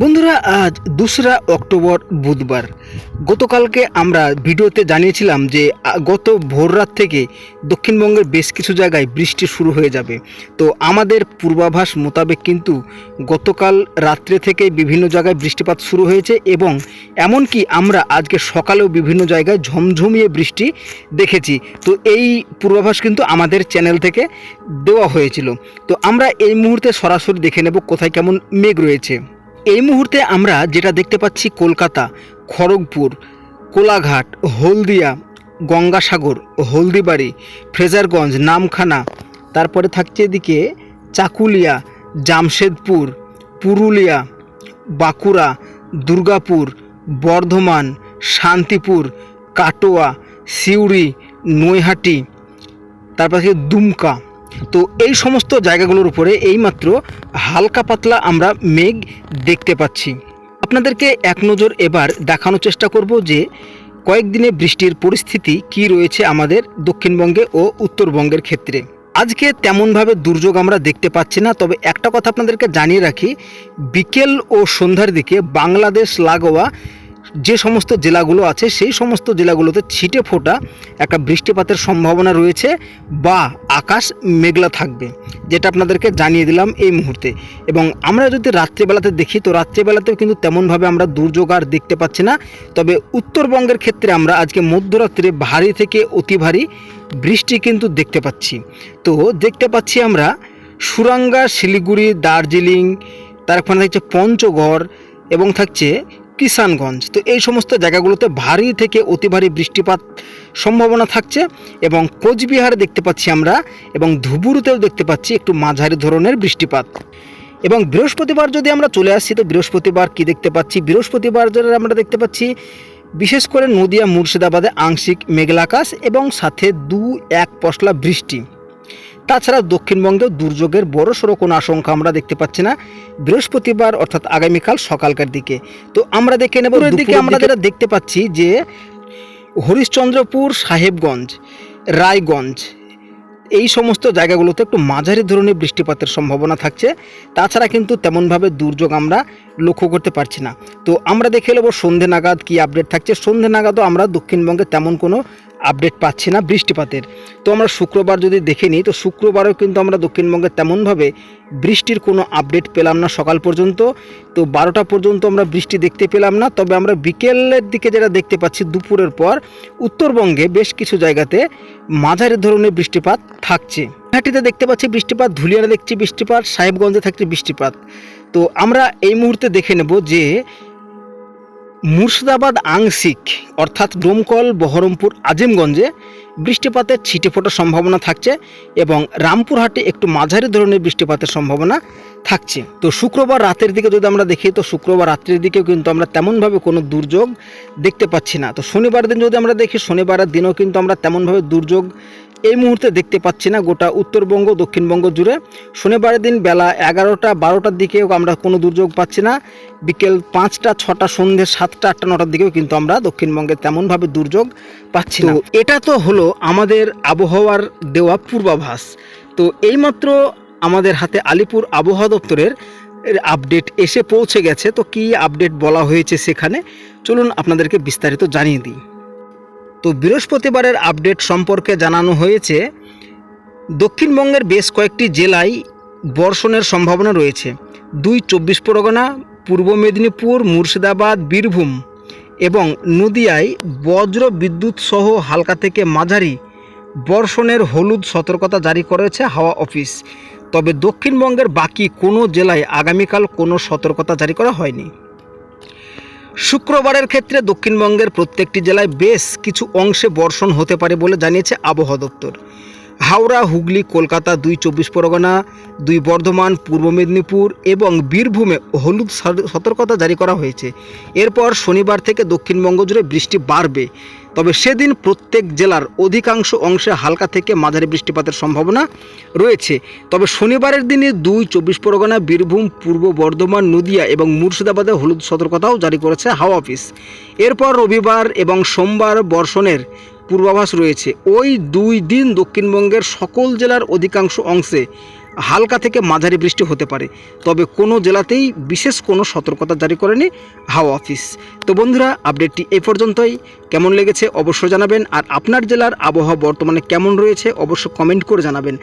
বন্ধুরা, আজ দোসরা অক্টোবর বুধবার। গতকালকে আমরা ভিডিওতে জানিয়েছিলাম যে গত ভোররাত থেকে দক্ষিণবঙ্গের বেশ কিছু জায়গায় বৃষ্টি শুরু হয়ে যাবে। তো আমাদের পূর্বাভাস মোতাবেক কিন্তু গতকাল রাত্রে থেকে বিভিন্ন জায়গায় বৃষ্টিপাত শুরু হয়েছে এবং এমনকি আমরা আজকে সকালেও বিভিন্ন জায়গায় ঝমঝমিয়ে বৃষ্টি দেখেছি। তো এই পূর্বাভাস কিন্তু আমাদের চ্যানেল থেকে দেওয়া হয়েছিল। তো আমরা এই মুহূর্তে সরাসরি দেখে নেব কোথায় কেমন মেঘ রয়েছে। এই মুহূর্তে আমরা যেটা দেখতে পাচ্ছি কলকাতা, খড়গপুর, কোলাঘাট, হলদিয়া, গঙ্গাসাগর, হলদিবাড়ি, ফ্রেজারগঞ্জ, নামখানা, তারপরে থাকছে এদিকে চাকুলিয়া, জামশেদপুর, পুরুলিয়া, বাঁকুড়া, দুর্গাপুর, বর্ধমান, শান্তিপুর, কাটোয়া, সিউড়ি, নৈহাটি, তারপর দুমকা। তো এই সমস্ত জায়গাগুলোর উপরে এইমাত্র হালকা পাতলা আমরা মেঘ দেখতে পাচ্ছি। আপনাদেরকে এক নজর এবার দেখানোর চেষ্টা করব যে কয়েকদিনে বৃষ্টির পরিস্থিতি কি রয়েছে আমাদের দক্ষিণবঙ্গে ও উত্তরবঙ্গের ক্ষেত্রে। আজকে তেমনভাবে দুর্যোগ আমরা দেখতে পাচ্ছি না, তবে একটা কথা আপনাদেরকে জানিয়ে রাখি, বিকেল ও সন্ধ্যার দিকে বাংলাদেশ লাগোয়া যে সমস্ত জেলাগুলো আছে, সেই সমস্ত জেলাগুলোতে ছিটে ফোটা একটা বৃষ্টিপাতের সম্ভাবনা রয়েছে বা আকাশ মেঘলা থাকবে, যেটা আপনাদেরকে জানিয়ে দিলাম এই মুহূর্তে। এবং আমরা যদি রাত্রিবেলাতে দেখি, তো রাত্রিবেলাতেও কিন্তু তেমনভাবে আমরা দুর্যোগ আর দেখতে পাচ্ছি না। তবে উত্তরবঙ্গের ক্ষেত্রে আমরা আজকে মধ্যরাত্রে ভারী থেকে অতি ভারী বৃষ্টি কিন্তু দেখতে পাচ্ছি। তো দেখতে পাচ্ছি আমরা সুরাঙ্গা, শিলিগুড়ি, দার্জিলিং, তারপরে থাকছে পঞ্চগড় এবং থাকছে কিষানগঞ্জ। তো এই সমস্ত জায়গাগুলোতে ভারী থেকে অতি ভারী বৃষ্টিপাত সম্ভাবনা থাকছে এবং কোচবিহারে দেখতে পাচ্ছি আমরা এবং ধুবুরুতেও দেখতে পাচ্ছি একটু মাঝারি ধরনের বৃষ্টিপাত। এবং বৃহস্পতিবার যদি আমরা চলে আসছি তো বৃহস্পতিবার কি দেখতে পাচ্ছি? বৃহস্পতিবার যেটা আমরা দেখতে পাচ্ছি, বিশেষ করে নদিয়া, মুর্শিদাবাদে আংশিক মেঘলা আকাশ এবং সাথে দু এক পশলা বৃষ্টি। তাছাড়া দক্ষিণবঙ্গেও দুর্যোগের বড় সড়ো কোনো আশঙ্কা আমরা দেখতে পাচ্ছি না। বৃহস্পতিবার অর্থাৎ আগামীকাল সকালকার দিকে। তো আমরা দেখে নেব দিকে আমরা যেটা দেখতে পাচ্ছি যে হরিশ্চন্দ্রপুর সাহেবগঞ্জ রায়গঞ্জ এই সমস্ত জায়গাগুলোতে একটু মাঝারি ধরনের বৃষ্টিপাতের সম্ভাবনা থাকছে। তাছাড়া কিন্তু তেমনভাবে দুর্যোগ আমরা লক্ষ্য করতে পারছি না। তো আমরা দেখে নেব সন্ধে নাগাদ কী আপডেট থাকছে। সন্ধে নাগাদও আমরা দক্ষিণবঙ্গে তেমন কোনো আপডেট পাচ্ছি না বৃষ্টিপাতের। তো আমরা শুক্রবার যদি দেখে নিই, তো শুক্রবারও কিন্তু আমরা দক্ষিণবঙ্গে তেমনভাবে বৃষ্টির কোনো আপডেট পেলাম না সকাল পর্যন্ত। তো বারোটা পর্যন্ত আমরা বৃষ্টি দেখতে পেলাম না, তবে আমরা বিকেলের দিকে যেটা দেখতে পাচ্ছি দুপুরের পর, উত্তরবঙ্গে বেশ কিছু জায়গাতে মাঝারি ধরনের বৃষ্টিপাত থাকছে। ঘাটিতে দেখতে পাচ্ছি বৃষ্টিপাত ধুলিয়ারে দেখছি বৃষ্টিপাত, সাহেবগঞ্জে থাকছে বৃষ্টিপাত। তো আমরা এই মুহূর্তে দেখে নেব যে মুর্শিদাবাদ আংশিক, অর্থাৎ ডোমকল, বহরমপুর, আজিমগঞ্জে বৃষ্টিপাতের ছিটে ফোটার সম্ভাবনা থাকছে এবং রামপুরহাটে একটু মাঝারি ধরনের বৃষ্টিপাতের সম্ভাবনা থাকছে। তো শুক্রবার রাতের দিকে যদি আমরা দেখি, তো শুক্রবার রাত্রির দিকেও কিন্তু আমরা তেমনভাবে কোনো দুর্যোগ দেখতে পাচ্ছি না। তো শনিবার দিন যদি আমরা দেখি, শনিবারের দিনেও কিন্তু আমরা তেমনভাবে দুর্যোগ এই মুহূর্তে দেখতে পাচ্ছি না গোটা উত্তরবঙ্গ, দক্ষিণবঙ্গ জুড়ে। শনিবারের দিন বেলা এগারোটা, বারোটার দিকেও আমরা কোনো দুর্যোগ পাচ্ছি না। বিকেল পাঁচটা, ছটা সন্ধ্যে সাতটা, আটটা, নটার দিকেও কিন্তু আমরা দক্ষিণবঙ্গে তেমনভাবে দুর্যোগ পাচ্ছি না। এটা তো হলো আমাদের আবহাওয়ার দেওয়া পূর্বাভাস। তো এইমাত্র আমাদের হাতে আলিপুর আবহাওয়া দপ্তরের আপডেট এসে পৌঁছে গেছে। তো কি আপডেট বলা হয়েছে সেখানে? চলুন আপনাদেরকে বিস্তারিত জানিয়ে দিই। তো বৃহস্পতিবারের আপডেট সম্পর্কে জানানো হয়েছে, দক্ষিণবঙ্গের বেশ কয়েকটি জেলায় বর্ষণের সম্ভাবনা রয়েছে। দুই চব্বিশ পরগনা, পূর্ব মেদিনীপুর, মুর্শিদাবাদ, বীরভূম এবং নদিয়ায় বজ্র বিদ্যুৎ সহ হালকা থেকে মাঝারি বর্ষণের হলুদ সতর্কতা জারি করেছে হাওয়া অফিস। তবে দক্ষিণবঙ্গের বাকি কোনো জেলায় আগামীকাল কোনো সতর্কতা জারি করা হয়নি। শুক্রবারের ক্ষেত্রে দক্ষিণবঙ্গের প্রত্যেকটি জেলায় বেশ কিছু অংশে বর্ষণ হতে পারে বলে জানিয়েছে আবহাওয়া দপ্তর। হাওড়া, হুগলি, কলকাতা দুই চব্বিশ পরগনা, দুই বর্ধমান, পূর্ব মেদিনীপুর এবং বীরভূমে হলুদ সতর্কতা জারি করা হয়েছে। এরপর শনিবার থেকে দক্ষিণবঙ্গ জুড়ে বৃষ্টি বাড়বে। তবে সেদিন প্রত্যেক জেলার অধিকাংশ অংশে হালকা থেকে মাঝারি বৃষ্টিপাতের সম্ভাবনা রয়েছে। তবে শনিবারের দিনে দুই চব্বিশ পরগনা, বীরভূম, পূর্ব বর্ধমান, নদিয়া এবং মুর্শিদাবাদে হলুদ সতর্কতাও জারি করেছে হাওয়া অফিস। এরপর রবিবার এবং সোমবার বর্ষণের পূর্বাভাস রয়েছে। ওই দুই দিন দক্ষিণবঙ্গের সকল জেলার অধিকাংশ অংশে হালকা থেকে মাঝারি বৃষ্টি হতে পারে। তবে কোনো জেলাতেই বিশেষ কোনো সতর্কতা জারি করেনি হাওয়া অফিস। তো বন্ধুরা, আপডেটটি এই পর্যন্তই। কেমন লেগেছে অবশ্যই জানাবেন। আর আপনার জেলার আবহাওয়া বর্তমানে কেমন রয়েছে অবশ্য কমেন্ট করে জানাবেন।